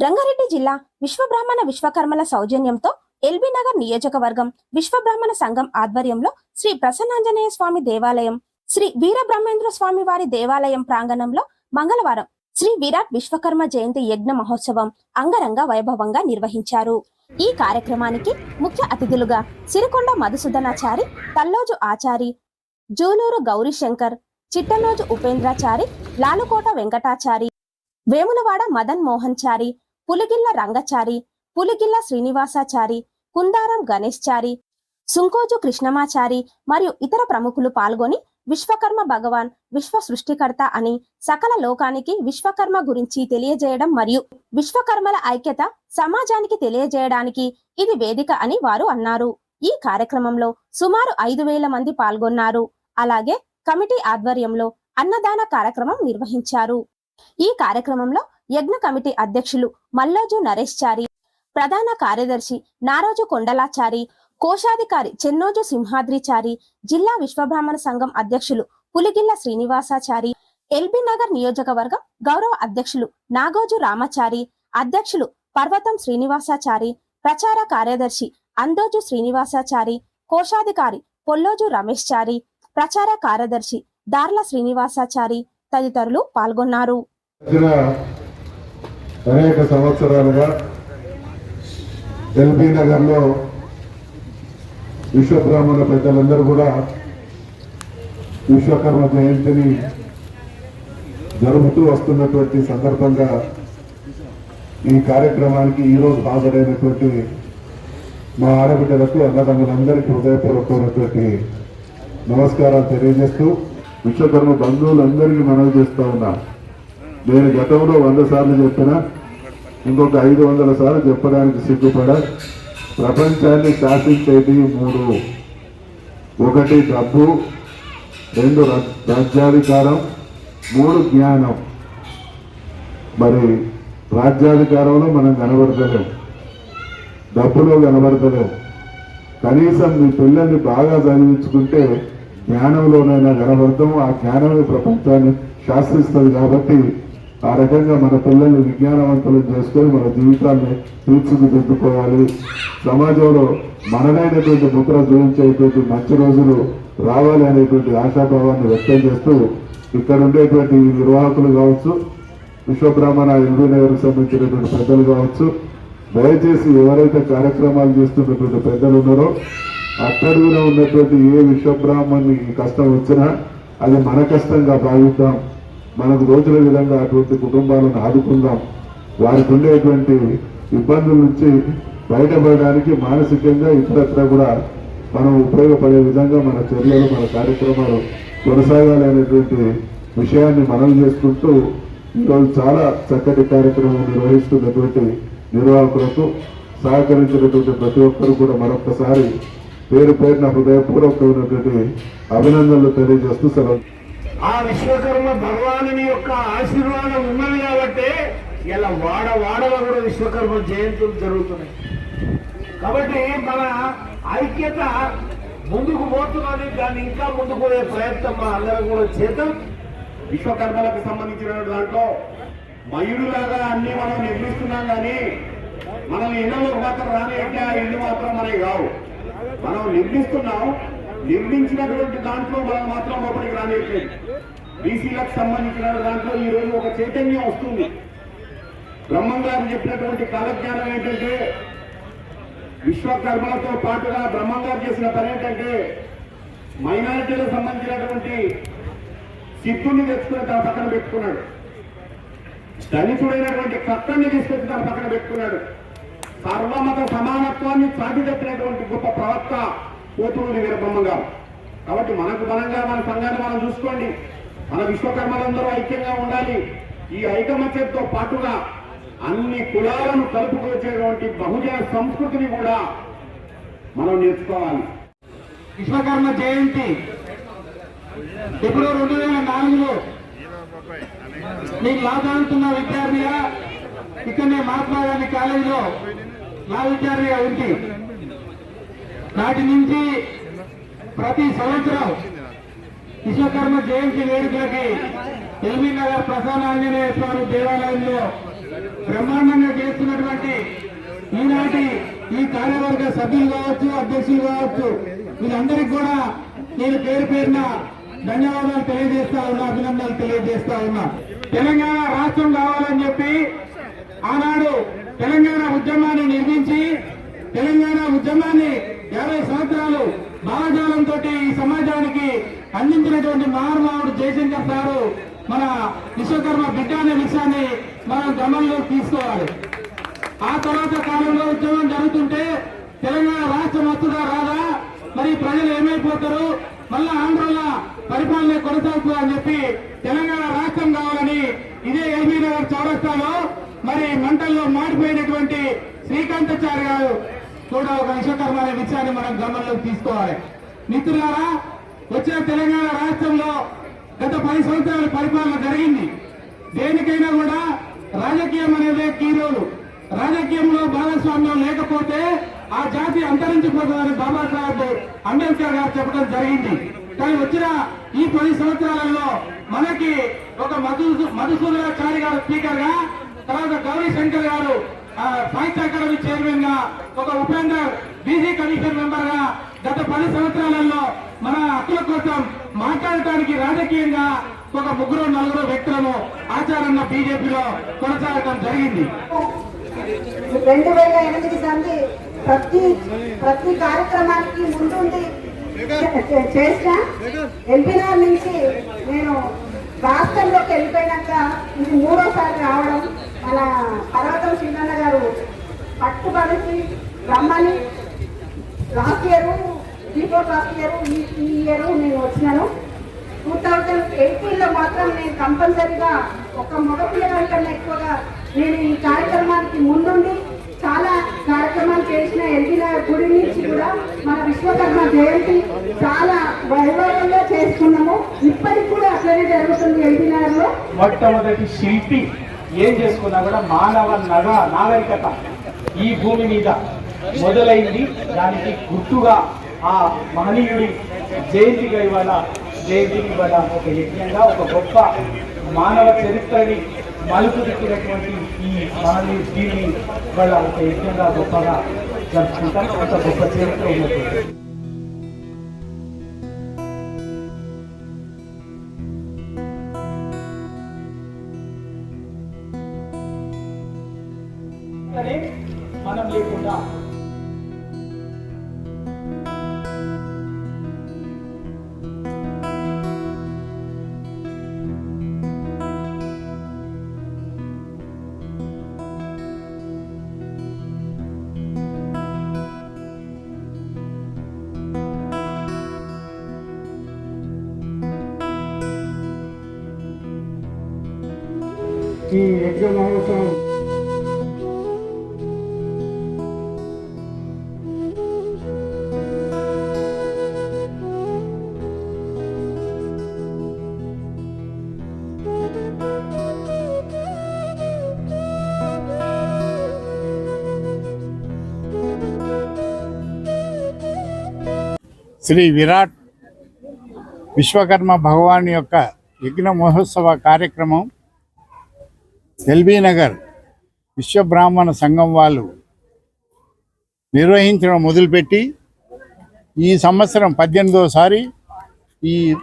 రంగారెడ్డి జిల్లా విశ్వబ్రాహ్మణ విశ్వకర్మల సౌజన్యంతో ఎల్బీ నగర్ నియోజకవర్గం విశ్వబ్రాహ్మణ సంఘం ఆధ్వర్యంలో శ్రీ ప్రసన్నాంజనేయ స్వామి దేవాలయం శ్రీ వీరబ్రహ్మేంద్ర స్వామి వారి దేవాలయం ప్రాంగణంలో మంగళవారం శ్రీ విరాట్ విశ్వకర్మ జయంతి యజ్ఞ మహోత్సవం అంగరంగ వైభవంగా నిర్వహించారు. ఈ కార్యక్రమానికి ముఖ్య అతిథులుగా సిరికొండ మధుసూదనాచారి తల్లోజు ఆచారి జూలూరు గౌరీశంకర్ చిట్టనోజు ఉపేంద్రాచారి లాలుకోట వెంకటాచారి వేములవాడ మదన్ మోహన్ చారి పులిగిల్ల రంగచారి పులిగిల్ల శ్రీనివాసాచారి కుందారం గణేశ్చారి సుంకోజు కృష్ణమాచారి మరియు ఇతర ప్రముఖులు పాల్గొని విశ్వకర్మ భగవాన్ విశ్వ సృష్టికర్త అని సకల లోకానికి విశ్వకర్మ గురించి తెలియజేయడం మరియు విశ్వకర్మల ఐక్యత సమాజానికి తెలియజేయడానికి ఇది వేదిక అని వారు అన్నారు. ఈ కార్యక్రమంలో సుమారు ఐదు వేల మంది పాల్గొన్నారు. అలాగే కమిటీ ఆధ్వర్యంలో అన్నదాన కార్యక్రమం నిర్వహించారు. ఈ కార్యక్రమంలో యజ్ఞ కమిటీ అధ్యక్షులు మల్లోజు నరేష్ చారి ప్రధాన కార్యదర్శి నారోజు కొండలాచారి కోశాధికారి చెన్నోజు సింహాద్రిచారి జిల్లా విశ్వబ్రాహ్మణ సంఘం అధ్యక్షులు పులిగిల్ల శ్రీనివాసాచారి ఎల్బీ నగర్ నియోజకవర్గం గౌరవ అధ్యక్షులు నాగోజు రామాచారి అధ్యక్షులు పర్వతం శ్రీనివాసాచారి ప్రచార కార్యదర్శి అందోజు శ్రీనివాసాచారి కోశాధికారి పొల్లోజు రమేష్ చారి ప్రచార కార్యదర్శి దార్ల శ్రీనివాసాచారి తదితరులు పాల్గొన్నారు. అనేక సంవత్సరాలుగా ఎల్బీ నగర్లో విశ్వబ్రాహ్మణ పెద్దలందరూ కూడా విశ్వకర్మ జయంతిని జరుపుతూ వస్తున్నటువంటి సందర్భంగా ఈ కార్యక్రమానికి ఈరోజు హాజరైనటువంటి మా ఆడబిడ్డలకు అన్నదమ్ములందరికీ హృదయపూర్వకమైనటువంటి నమస్కారాలు తెలియజేస్తూ విశ్వకర్మ బంధువులందరికీ మనవి చేస్తూ ఉన్నాను. నేను గతంలో వంద సార్లు చెప్పిన ఇంకొక ఐదు వందల సార్లు చెప్పడానికి సిగ్గుపడ. ప్రపంచాన్ని శాసించేది మూడు. ఒకటి డబ్బు రెండు రాజ్యాధికారం మూడు జ్ఞానం. మరి రాజ్యాధికారంలో మనం కనబడతలేం. డబ్బులో కనబడతలేం. కనీసం మీ పిల్లల్ని బాగా చదివించుకుంటే జ్ఞానంలోనైనా కనబడతాం. ఆ జ్ఞానమే ప్రపంచాన్ని శాస్త్రిస్తుంది కాబట్టి ఆ రకంగా మన పిల్లల్ని విజ్ఞానవంతులు చేసుకొని మన జీవితాన్ని తీర్చిదిద్దుకోవాలి. సమాజంలో మనదైనటువంటి ముద్ర జోడించేటువంటి మంచి రోజులు రావాలి అనేటువంటి ఆశాభావాన్ని వ్యక్తం చేస్తూ ఇక్కడ ఉండేటువంటి నిర్వాహకులు కావచ్చు విశ్వబ్రాహ్మణ హిందూ నగర్కి సంబంధించినటువంటి పెద్దలు కావచ్చు దయచేసి ఎవరైతే కార్యక్రమాలు చేస్తున్నటువంటి పెద్దలు ఉన్నారో అట్టడుగున ఉన్నటువంటి ఏ విశ్వబ్రాహ్మణ్ణి కష్టం వచ్చినా అది మన కష్టంగా భావిద్దాం. మనకు రోజుల విధంగా అటువంటి కుటుంబాలను ఆదుకుందాం. వారికి ఉండేటువంటి ఇబ్బందుల నుంచి బయటపడడానికి మానసికంగా ఇతరత్ర కూడా మనం ఉపయోగపడే విధంగా మన చర్యలు మన కార్యక్రమాలు కొనసాగాలి అనేటువంటి విషయాన్ని మనం చేసుకుంటూ ఈరోజు చాలా చక్కటి కార్యక్రమం నిర్వహిస్తున్నటువంటి నిర్వాహకులకు సహకరించినటువంటి ప్రతి ఒక్కరు కూడా మరొకసారి పేరు పేరున హృదయపూర్వకమైనటువంటి అభినందనలు తెలియజేస్తూ సెలవు ఆ విశ్వకర్మ భగవానుని యొక్క ఆశీర్వాదం ఉన్నది కాబట్టి ఇలా వాడ వాడలో కూడా విశ్వకర్మ జయంతులు జరుగుతున్నాయి. కాబట్టి మన ఐక్యత ముందుకు పోతున్నది దాన్ని ఇంకా ముందుకు పోయే ప్రయత్నం మన అందరం కూడా చేద్దాం. విశ్వకర్మలకు సంబంధించిన దాంట్లో మయుడులాగా అన్ని మనం నిర్మిస్తున్నాం కానీ మనం ఇళ్ళలో మాత్రం రాని అంటే ఆ ఇల్లు మాత్రం మనకి కావు మనం నిర్మిస్తున్నాం నిర్మించినటువంటి దాంట్లో మనం మాత్రం లోపలికి రానియట్లేదు బీసీలకు సంబంధించిన దాంట్లో ఈ రోజు ఒక చైతన్యం వస్తుంది. బ్రహ్మం గారు చెప్పినటువంటి కాలజ్ఞానం ఏంటంటే విశ్వకర్మలతో పాటుగా బ్రహ్మం గారు చేసిన పని ఏంటంటే మైనారిటీలకు సంబంధించినటువంటి సిద్ధుని తెచ్చుకుని తన పక్కన పెట్టుకున్నాడు. దళితుడైనటువంటి కర్తన్ని తీసుకొచ్చి తన పక్కన పెట్టుకున్నాడు. సర్వమత సమానత్వాన్ని చాటి గొప్ప ప్రవక్త పోతురుడి వీరబ్రహ్మ కాబట్టి మనకు బలంగా మన సంఘాన్ని మనం చూసుకోండి. మన విశ్వకర్మలందరూ ఐక్యంగా ఉండాలి. ఈ ఐకమత్యంతో పాటుగా అన్ని కులాలను కలుపుకొచ్చేటువంటి బహుజన సంస్కృతిని కూడా మనం నేర్చుకోవాలి. విశ్వకర్మ జయంతి ఇప్పుడు రెండు వేల నాలుగులో. నేను లాభాడుతున్న విద్యార్థిగా ఇక్కడనే మహాత్మా గాంధీ కాలేజీలో నా విద్యార్థిగా ఉంది నాటి నుంచి ప్రతి సంవత్సరం విశ్వకర్మ జయంతి వేడుకలకి ఎల్బీ నగర్ ప్రసన్న ఆంజనేయ స్వామి దేవాలయంలో బ్రహ్మాండంగా చేస్తున్నటువంటి ఈనాటి ఈ కార్యవర్గ సభ్యులు కావచ్చు అధ్యక్షులు కావచ్చు వీళ్ళందరికీ కూడా నేను పేరు పేరున ధన్యవాదాలు తెలియజేస్తా ఉన్నా అభినందనలు తెలియజేస్తా ఉన్నా. తెలంగాణ రాష్ట్రం కావాలని చెప్పి ఆనాడు తెలంగాణ ఉద్యమాన్ని నిర్మించి తెలంగాణ ఉద్యమాన్ని యాభై సంవత్సరాలు భావజాలంతో ఈ సమాజానికి అందించినటువంటి మహానుభావుడు జయశంకర్ సారు మన విశ్వకర్మ బిడ్డ అనే విషయాన్ని మనం గమనంలోకి తీసుకోవాలి. ఆ తర్వాత కాలంలో ఉద్యమం జరుగుతుంటే తెలంగాణ రాష్ట్రం వస్తుందా రాదా? మరి ప్రజలు ఏమైపోతారు? మళ్ళా ఆంధ్రలో పరిపాలన కొనసాగుతుందా అని చెప్పి తెలంగాణ రాష్ట్రం కావాలని ఇదే ఎల్బీ నగర్ చౌరస్తాలో మరి మంటల్లో మాడిపోయినటువంటి శ్రీకాంతాచారి గారు కూడా ఒక విశ్వకర్మ అనే విషయాన్ని మనం గమనంలోకి తీసుకోవాలి. మిత్రులారా వచ్చిన తెలంగాణ రాష్ట్రంలో గత పది సంవత్సరాల పరిపాలన జరిగింది. దేనికైనా కూడా రాజకీయం అనేదే కీరోలు. రాజకీయంలో భాగస్వామ్యం లేకపోతే ఆ జాతి అంతరించిపోతుందని బాబాసాహెబ్ అంబేద్కర్ గారు చెప్పడం జరిగింది. కానీ వచ్చిన ఈ పది సంవత్సరాలలో మనకి ఒక మధు మధుసూదనాచారి గారు స్పీకర్గా తర్వాత గౌరీ శంకర్ గారు సాహిత్య అకాడమీ చైర్మన్గా ఒక ఉపేందర్ బీసీ కమిషన్ మెంబర్గా గత పది సంవత్సరాలలో మన హక్కుల కోసం మాట్లాడటానికి రాజకీయంగా ఒక ముగ్గురు నలుగురు వ్యక్తులను ఆచారంగా బీజేపీలో కొనసాగడం జరిగింది. రెండు వేల ఎనిమిది సంది ప్రతి ప్రతి కార్యక్రమానికి ముందుండి చే- చేసిన ఎల్బీఆర్ నుంచి నేను రాష్ట్రంలోకి వెళ్ళిపోయినాక ఇది మూడోసారి రావడం మన పర్వతం శ్రీనన్న గారు పట్టుబడి రమ్మని. Last year before last year ఈ ఇయర్ నేను వచ్చినాను. టూ థౌజండ్ ఎయిటీన్లో మాత్రం నేను కంపల్సరీగా ఒక మొదటి పిల్లగాడి కన్నా ఎక్కువగా నేను ఈ కార్యక్రమానికి ముందుండి చాలా కార్యక్రమాలు చేసిన ఎల్బీల గుడి నుంచి కూడా మన విశ్వకర్మ జయంతి చాలా వైభవంగా చేసుకున్నాము. ఇప్పటికి కూడా అట్లనే జరుగుతుంది ఎల్బీనగర్లో మొట్టమొదటి శిల్పి ఏం చేసుకున్నా కూడా మానవ నగ నాగరికత ఈ భూమి మీద మొదలైంది. దానికి గుర్తుగా ఆ మహనీయుడి జయంతిగా ఇవాళ జయంతికి ఇవాళ ఒక యజ్ఞంగా ఒక గొప్ప మానవ చరిత్రని మలుపు తిప్పినటువంటి ఈ మహనీయుడి దీన్ని ఇవాళ ఒక యజ్ఞంగా గొప్పగా జరుపుకుంటాం. ఒక గొప్ప చరిత్ర ఉన్నటువంటి మనం లేకుండా శ్రీ విరాట్ విశ్వకర్మ భగవాన్ యొక్క యజ్ఞ మహోత్సవ కార్యక్రమం ఎల్బీ నగర్ విశ్వబ్రాహ్మణ సంఘం వాళ్ళు నిర్వహించడం మొదలుపెట్టి ఈ సంవత్సరం పద్దెనిమిదోసారి ఈ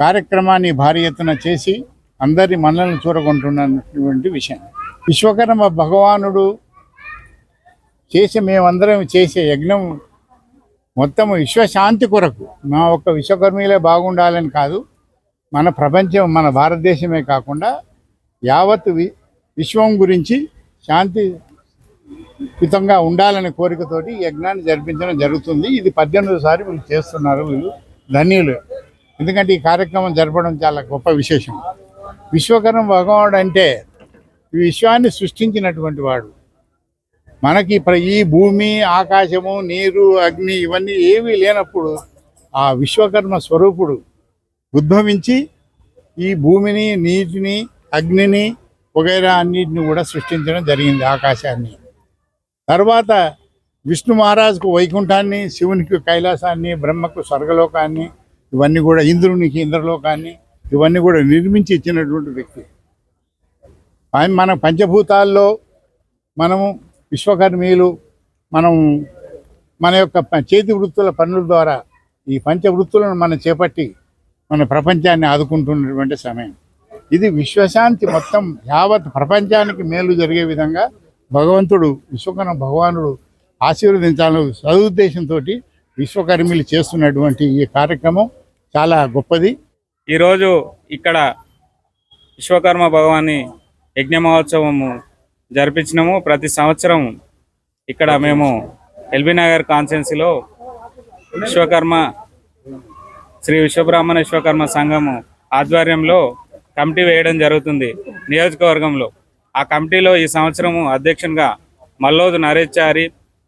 కార్యక్రమాన్ని భారీ ఎత్తున చేసి అందరి మనల్ని చూరగొంటున్నటువంటి విషయం. విశ్వకర్మ భగవానుడు చేసి మేమందరం చేసే యజ్ఞం మొత్తం విశ్వశాంతి కొరకు మా ఒక్క విశ్వకర్మీలే బాగుండాలని కాదు మన ప్రపంచం మన భారతదేశమే కాకుండా యావత్ వి విశ్వం గురించి శాంతి హితంగా ఉండాలనే కోరికతోటి యజ్ఞాన్ని జరిపించడం జరుగుతుంది. ఇది పద్దెనిమిదోసారి వీళ్ళు చేస్తున్నారు వీళ్ళు ధన్యులు. ఎందుకంటే ఈ కార్యక్రమం జరపడం చాలా గొప్ప విశేషం. విశ్వకర్మ భగవానుడు అంటే ఈ విశ్వాన్ని సృష్టించినటువంటి వాడు. మనకి ప్ర- ఈ భూమి ఆకాశము నీరు అగ్ని ఇవన్నీ ఏమీ లేనప్పుడు ఆ విశ్వకర్మ స్వరూపుడు ఉద్భవించి ఈ భూమిని నీటిని అగ్నిని వగైరా అన్నిటిని కూడా సృష్టించడం జరిగింది ఆకాశాన్ని. తర్వాత విష్ణు మహారాజుకు వైకుంఠాన్ని శివునికి కైలాసాన్ని బ్రహ్మకు స్వర్గలోకాన్ని ఇవన్నీ కూడా ఇంద్రునికి ఇంద్రలోకాన్ని ఇవన్నీ కూడా నిర్మించి ఇచ్చినటువంటి వ్యక్తి. ఆయన మన పంచభూతాల్లో మనము విశ్వకర్మీయులు మనం మన యొక్క చేతి వృత్తుల పనుల ద్వారా ఈ పంచవృత్తులను మనం చేపట్టి మన ప్రపంచాన్ని ఆదుకుంటున్నటువంటి సమయం. ఇది విశ్వశాంతి మొత్తం యావత్ ప్రపంచానికి మేలు జరిగే విధంగా భగవంతుడు విశ్వకర్మ భగవానుడు ఆశీర్వదించాలని సదుద్దేశంతో విశ్వకర్మిలు చేస్తున్నటువంటి ఈ కార్యక్రమం చాలా గొప్పది. ఈరోజు ఇక్కడ విశ్వకర్మ భగవాని యజ్ఞ మహోత్సవము జరిపించినాము. ప్రతి సంవత్సరం ఇక్కడ మేము ఎల్బీ నగర్ కాన్స్టెన్సీలో విశ్వకర్మ శ్రీ విశ్వబ్రాహ్మణ విశ్వకర్మ సంఘము ఆధ్వర్యంలో కమిటీ వేయడం జరుగుతుంది నియోజకవర్గంలో. ఆ కమిటీలో ఈ సంవత్సరము అధ్యక్షునిగా మల్లోజు నరేష్ చారి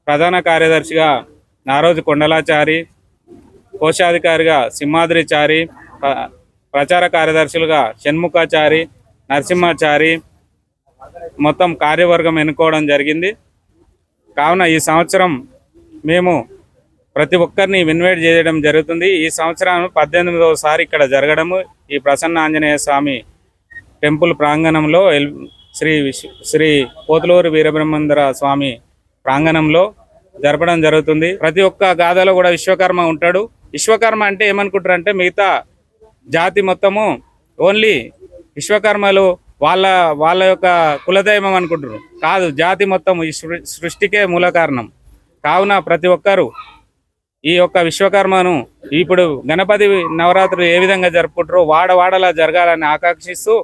ప్రధాన కార్యదర్శిగా నారోజు కొండలాచారి కోశాధికారిగా సింహాద్రిచారి ప్రచార కార్యదర్శులుగా షణ్ముఖాచారి నరసింహాచారి మొత్తం కార్యవర్గం ఎన్నుకోవడం జరిగింది. కావున ఈ సంవత్సరం మేము ప్రతి ఒక్కరిని ఇన్వైట్ చేయడం జరుగుతుంది. ఈ సంవత్సరం పద్దెనిమిదవసారి ఇక్కడ జరగడము. ఈ ప్రసన్న ఆంజనేయ స్వామి టెంపుల్ ప్రాంగణంలో శ్రీ శ్రీ పోతులూరు వీరబ్రహ్మేంద్ర స్వామి ప్రాంగణంలో జరపడం జరుగుతుంది. ప్రతి ఒక్క గాథలో కూడా విశ్వకర్మ ఉంటాడు. విశ్వకర్మ అంటే ఏమనుకుంటారు అంటే మిగతా జాతి మొత్తము ఓన్లీ విశ్వకర్మలు వాళ్ళ వాళ్ళ యొక్క కులదైవం అనుకుంటారు కాదు జాతి మొత్తం ఈ సృష్టికే మూల కారణం. కావున ప్రతి ఒక్కరూ ఈ యొక్క విశ్వకర్మను ఇప్పుడు గణపతి నవరాత్రులు ఏ విధంగా జరుపుకుంటారో వాడవాడలా జరగాలని ఆకాంక్షిస్తూ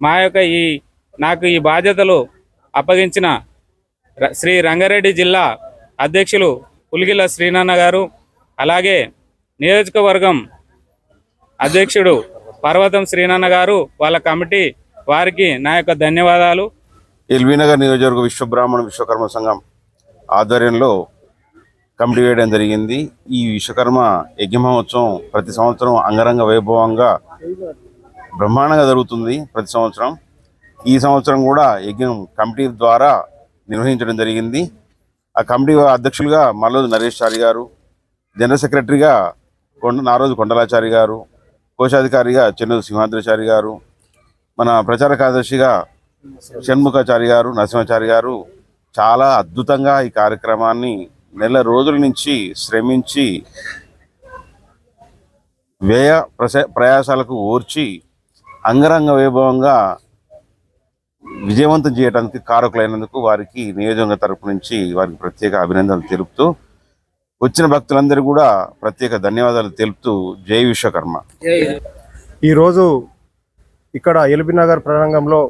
మా యొక్క ఈ నాకు ఈ బాధ్యతలు అప్పగించిన ర- శ్రీ రంగారెడ్డి జిల్లా అధ్యక్షులు పులిగిల శ్రీనాన్న గారు అలాగే నియోజకవర్గం అధ్యక్షుడు పర్వతం శ్రీనాన్న గారు వాళ్ళ కమిటీ వారికి నా యొక్క ధన్యవాదాలు. ఎల్బీనగర్ నియోజకవర్గ విశ్వబ్రాహ్మణ విశ్వకర్మ సంఘం ఆధ్వర్యంలో కమిటీ వేయడం జరిగింది. ఈ విశ్వకర్మ యజ్ఞ మహోత్సవం ప్రతి సంవత్సరం అంగరంగ వైభవంగా బ్రహ్మాండంగా జరుగుతుంది ప్రతి సంవత్సరం. ఈ సంవత్సరం కూడా యజ్ఞం కమిటీ ద్వారా నిర్వహించడం జరిగింది. ఆ కమిటీ అధ్యక్షులుగా మల్లోజు నరేష్ చారి గారు జనరల్ సెక్రటరీగా కొండ నారోజు కొండలాచారి గారు కోశాధికారిగా చెన్నూరు సింహాద్రిచారి గారు మన ప్రచార కార్యదర్శిగా షణ్ముఖాచారి గారు నరసింహాచారి గారు చాలా అద్భుతంగా ఈ కార్యక్రమాన్ని నెల రోజుల నుంచి శ్రమించి వ్యయ ప్రస ప్రయాసాలకు ఓర్చి అంగరంగ వైభవంగా విజయవంతం చేయడానికి కారకులైనందుకు వారికి నియోజకవర్గ తరపు నుంచి వారికి ప్రత్యేక అభినందనలు తెలుపుతూ వచ్చిన భక్తులందరూ కూడా ప్రత్యేక ధన్యవాదాలు తెలుపుతూ జై విశ్వకర్మ. ఈరోజు ఇక్కడ ఎల్బీనగర్ ప్రారంగంలో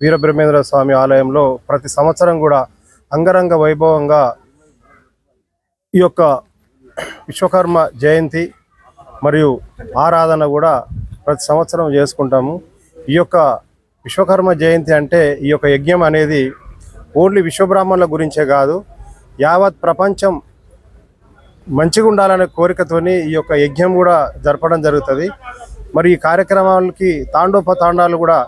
వీరబ్రహ్మేంద్ర స్వామి ఆలయంలో ప్రతి సంవత్సరం కూడా అంగరంగ వైభవంగా ఈ యొక్క విశ్వకర్మ జయంతి మరియు ఆరాధన కూడా ప్రతి సంవత్సరం చేసుకుంటాము. ఈ యొక్క విశ్వకర్మ జయంతి అంటే ఈ యొక్క యజ్ఞం అనేది ఓన్లీ విశ్వబ్రాహ్మణుల గురించే కాదు యావత్ ప్రపంచం మంచిగా ఉండాలనే కోరికతోని ఈ యొక్క యజ్ఞం కూడా జరపడం జరుగుతుంది. మరి ఈ కార్యక్రమాలకి తాండోపతాండాలు కూడా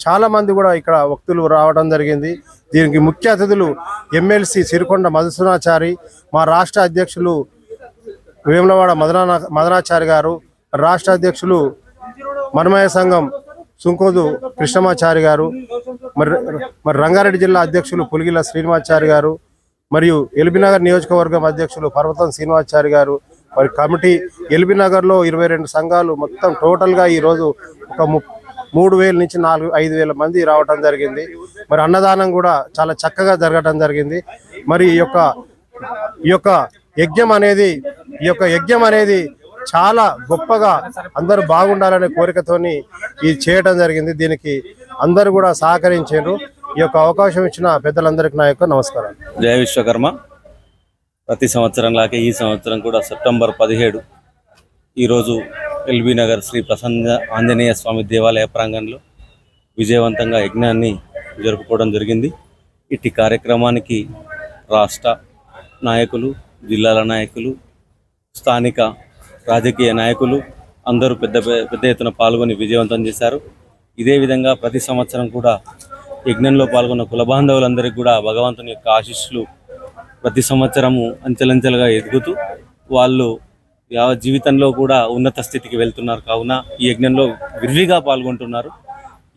చాలామంది కూడా ఇక్కడ వక్తులు రావడం జరిగింది. దీనికి ముఖ్య అతిథులు ఎమ్మెల్సీ సిరికొండ మధుసూనాచారి మా రాష్ట్ర అధ్యక్షులు వేములవాడ మదనా మదనాచారి గారు రాష్ట్ర అధ్యక్షులు మన్మయ సంఘం సుంకోదు కృష్ణమాచారి గారు మరి మరి రంగారెడ్డి జిల్లా అధ్యక్షులు పులిగిల శ్రీనివాచారి గారు మరియు ఎల్బీనగర్ నియోజకవర్గం అధ్యక్షులు పర్వతం శ్రీనివాచారి గారు మరి కమిటీ ఎల్బీనగర్లో ఇరవై రెండు సంఘాలు మొత్తం టోటల్గా ఈరోజు ఒక ము మూడు వేల నుంచి నాలుగు ఐదు వేల మంది రావటం జరిగింది. మరి అన్నదానం కూడా చాలా చక్కగా జరగటం జరిగింది. మరి ఈ యొక్క ఈ యొక్క యజ్ఞం అనేది ఈ యొక్క యజ్ఞం అనేది చాలా గొప్పగా అందరూ బాగుండాలనే కోరికతోని ఇది చేయటం జరిగింది. దీనికి అందరూ కూడా సహకరించారు. ఈ యొక్క అవకాశం ఇచ్చిన పెద్దలందరికీ నా యొక్క నమస్కారం జయ విశ్వకర్మ. ప్రతి సంవత్సరం లాగే ఈ సంవత్సరం కూడా సెప్టెంబర్ పదిహేడు ఈరోజు ఎల్బీ నగర్ శ్రీ ప్రసన్న ఆంజనేయ స్వామి దేవాలయ ప్రాంగణంలో విజయవంతంగా యజ్ఞాన్ని జరుపుకోవడం జరిగింది. ఇట్టి కార్యక్రమానికి రాష్ట్ర నాయకులు జిల్లాల నాయకులు స్థానిక రాజకీయ నాయకులు అందరూ పెద్ద పెద్ద ఎత్తున పాల్గొని విజయవంతం చేశారు. ఇదే విధంగా ప్రతి సంవత్సరం కూడా యజ్ఞంలో పాల్గొన్న కుల బాంధవులందరికీ కూడా భగవంతుని యొక్క ఆశీస్సులు ప్రతి సంవత్సరము అంచెలంచెలుగా ఎదుగుతూ వాళ్ళు జీవితంలో కూడా ఉన్నత స్థితికి వెళ్తున్నారు కావున ఈ యజ్ఞంలో విరివిగా పాల్గొంటున్నారు.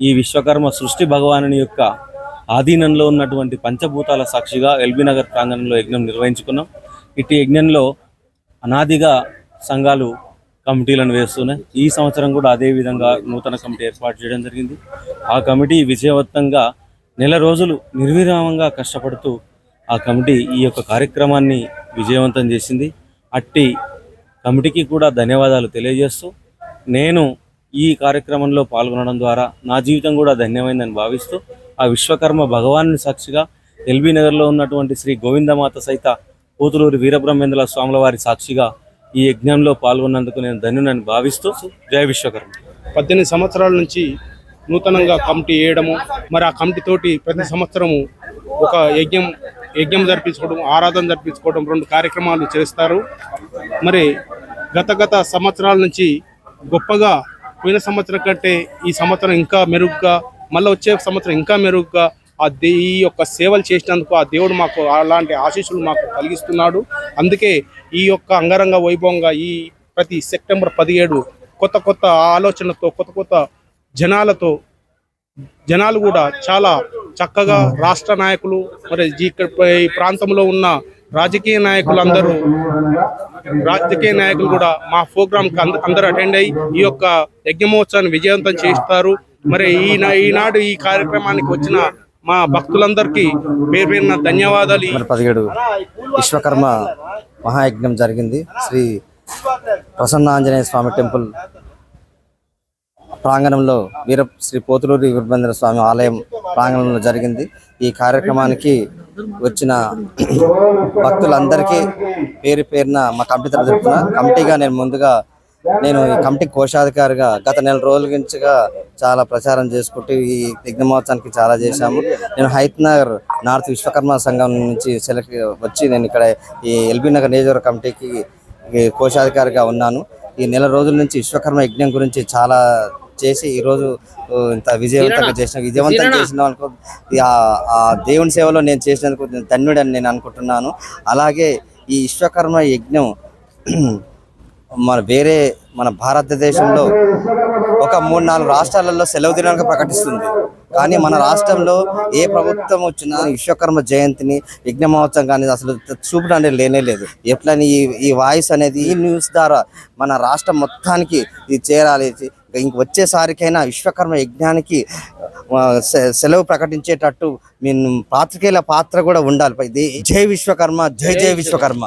ఈ విశ్వకర్మ సృష్టి భగవానుని యొక్క ఆధీనంలో ఉన్నటువంటి పంచభూతాల సాక్షిగా ఎల్బీ నగర్ ప్రాంగణంలో యజ్ఞం నిర్వహించుకున్నాం. ఇటు యజ్ఞంలో అనాదిగా సంఘాలు కమిటీలను వేస్తున్నాయి. ఈ సంవత్సరం కూడా అదే విధంగా నూతన కమిటీ ఏర్పాటు చేయడం జరిగింది. ఆ కమిటీ విజయవంతంగా నెల రోజులు నిర్విరామంగా కష్టపడుతూ ఆ కమిటీ ఈ యొక్క కార్యక్రమాన్ని విజయవంతం చేసింది. అట్టి కమిటీకి కూడా ధన్యవాదాలు తెలియజేస్తూ నేను ఈ కార్యక్రమంలో పాల్గొనడం ద్వారా నా జీవితం కూడా ధన్యమైందని భావిస్తూ ఆ విశ్వకర్మ భగవాను సాక్షిగా ఎల్బీ నగర్లో ఉన్నటువంటి శ్రీ గోవిందమాత సహిత పోతులూరి వీరబ్రహ్మేంద్ర స్వాముల వారి సాక్షిగా ఈ యజ్ఞంలో పాల్గొన్నందుకు నేను ధన్యునని భావిస్తూ జయ విశ్వకర్మ. పద్దెనిమిది సంవత్సరాల నుంచి నూతనంగా కమిటీ వేయడము మరి ఆ కమిటీ తోటి ప్రతి సంవత్సరము ఒక యజ్ఞం యజ్ఞం జరిపించుకోవడం ఆరాధన జరిపించుకోవడం రెండు కార్యక్రమాలు చేస్తారు. మరి గత గత సంవత్సరాల నుంచి గొప్పగా పోయిన సంవత్సరం కంటే ఈ సంవత్సరం ఇంకా మెరుగ్గా మళ్ళీ వచ్చే సంవత్సరం ఇంకా మెరుగ్గా ఆ దే ఈ యొక్క సేవలు చేసినందుకు ఆ దేవుడు మాకు అలాంటి ఆశీస్సులు మాకు కలిగిస్తున్నాడు. అందుకే ఈ యొక్క అంగరంగ వైభవంగా ఈ ప్రతి సెప్టెంబర్ పదిహేడు కొత్త కొత్త ఆలోచనతో కొత్త కొత్త జనాలతో జనాలు కూడా చాలా చక్కగా రాష్ట్ర నాయకులు మరి ఇక్కడ ఈ ప్రాంతంలో ఉన్న రాజకీయ నాయకులు అందరూ రాజకీయ నాయకులు కూడా మా ప్రోగ్రాంకి అంద- అందరూ అటెండ్ అయ్యి ఈ యొక్క యజ్ఞమోత్సవాన్ని విజయవంతం చేస్తారు మరి ఈ ఈనాడు ఈ కార్యక్రమానికి వచ్చిన మా భక్తులందరికీ పేరు పేరున ధన్యవాదాలు. పదిహేడు విశ్వకర్మ మహాయజ్ఞం జరిగింది. శ్రీ ప్రసన్న ఆంజనేయ స్వామి టెంపుల్ ప్రాంగణంలో వీర శ్రీ పోతులూరి వీరభద్ర స్వామి ఆలయం ప్రాంగణంలో జరిగింది. ఈ కార్యక్రమానికి వచ్చిన భక్తులందరికీ పేరు పేరున మా కమిటీ తరఫున కమిటీగా నేను ముందుగా నేను ఈ కమిటీ కోశాధికారిగా గత నెల రోజుల నుంచిగా చాలా ప్రచారం చేసుకుంటూ ఈ యజ్ఞ చాలా చేశాము. నేను హైత్ నగర్ నార్త్ విశ్వకర్మ సంఘం నుంచి సెలెక్ట్ వచ్చి నేను ఇక్కడ ఈ ఎల్బీ నగర్ నియోజకవర్గ కమిటీకి కోశాధికారిగా ఉన్నాను. ఈ నెల రోజుల నుంచి విశ్వకర్మ యజ్ఞం గురించి చాలా చేసి ఈ రోజు ఆ, ఇంత విజయవంతంగా చేసిన విజయవంతం చేసిన వాళ్ళకు ఆ- దేవుని సేవలో నేను చేసినందుకు ధన్యుడని నేను అనుకుంటున్నాను. అలాగే ఈ విశ్వకర్మ యజ్ఞం మన వేరే మన భారతదేశంలో ఒక మూడు నాలుగు రాష్ట్రాలలో సెలవు దినాలుగా ప్రకటిస్తుంది. కానీ మన రాష్ట్రంలో ఏ ప్రభుత్వం వచ్చినా విశ్వకర్మ జయంతిని యజ్ఞ మహోత్సవం కానీ అసలు చూపడం అనేది లేనే లేదు. ఎట్లా ఈ ఈ వాయిస్ అనేది ఈ న్యూస్ ద్వారా మన రాష్ట్రం మొత్తానికి ఇది చేరాలి. ఇంక వచ్చేసారికైనా విశ్వకర్మ యజ్ఞానికి సెలవు ప్రకటించేటట్టు మీన్ పాత్రికేయుల పాత్ర కూడా ఉండాలి. ఇది జై విశ్వకర్మ జై జై విశ్వకర్మ.